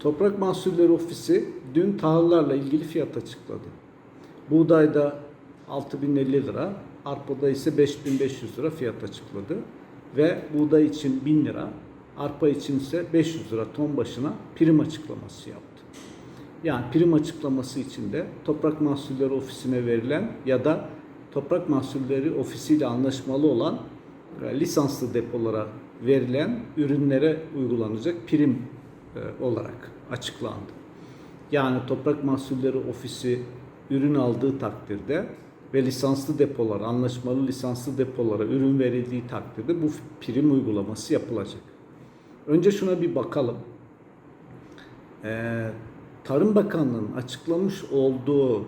Toprak Mahsulleri Ofisi dün tahıllarla ilgili fiyat açıkladı. Buğdayda 6050 lira, arpada ise 5500 lira fiyat açıkladı. Ve buğday için 1000 lira, arpa için ise 500 lira ton başına prim açıklaması yaptı. Yani prim açıklaması için de Toprak Mahsulleri Ofisi'ne verilen ya da Toprak Mahsulleri Ofisi ile anlaşmalı olan e, lisanslı depolara verilen ürünlere uygulanacak prim olarak açıklandı. Yani Toprak Mahsulleri Ofisi ürün aldığı takdirde ve lisanslı depolar, anlaşmalı lisanslı depolara ürün verildiği takdirde bu prim uygulaması yapılacak. Önce şuna bir bakalım. Ee, Tarım Bakanlığı'nın açıklamış olduğu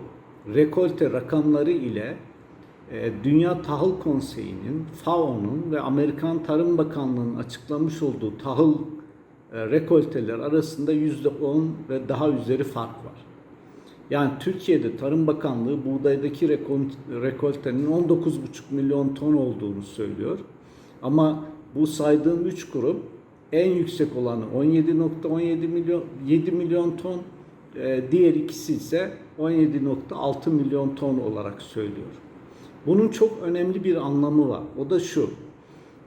rekolte rakamları ile e, Dünya Tahıl Konseyi'nin, FAO'nun ve Amerikan Tarım Bakanlığı'nın açıklamış olduğu tahıl e, rekolteler arasında %10 ve daha üzeri fark var. Yani Türkiye'de Tarım Bakanlığı buğdaydaki rekol- rekoltenin 19,5 milyon ton olduğunu söylüyor. Ama bu saydığım 3 grup en yüksek olanı 17.17 milyon 7 milyon ton, e, diğer ikisi ise 17.6 milyon ton olarak söylüyor. Bunun çok önemli bir anlamı var. O da şu.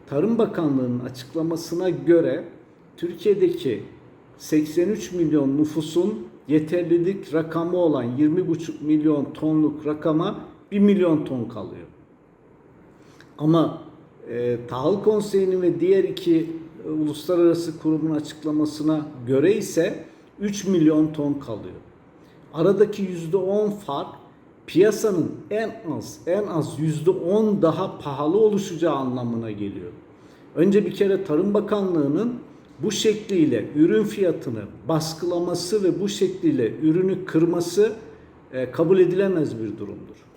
Tarım Bakanlığı'nın açıklamasına göre Türkiye'deki 83 milyon nüfusun yeterlilik rakamı olan 20,5 milyon tonluk rakama 1 milyon ton kalıyor. Ama e, Tahıl Konseyi'nin ve diğer iki e, uluslararası kurumun açıklamasına göre ise 3 milyon ton kalıyor. Aradaki %10 fark piyasanın en az en az %10 daha pahalı oluşacağı anlamına geliyor. Önce bir kere Tarım Bakanlığı'nın bu şekliyle ürün fiyatını baskılaması ve bu şekliyle ürünü kırması e, kabul edilemez bir durumdur.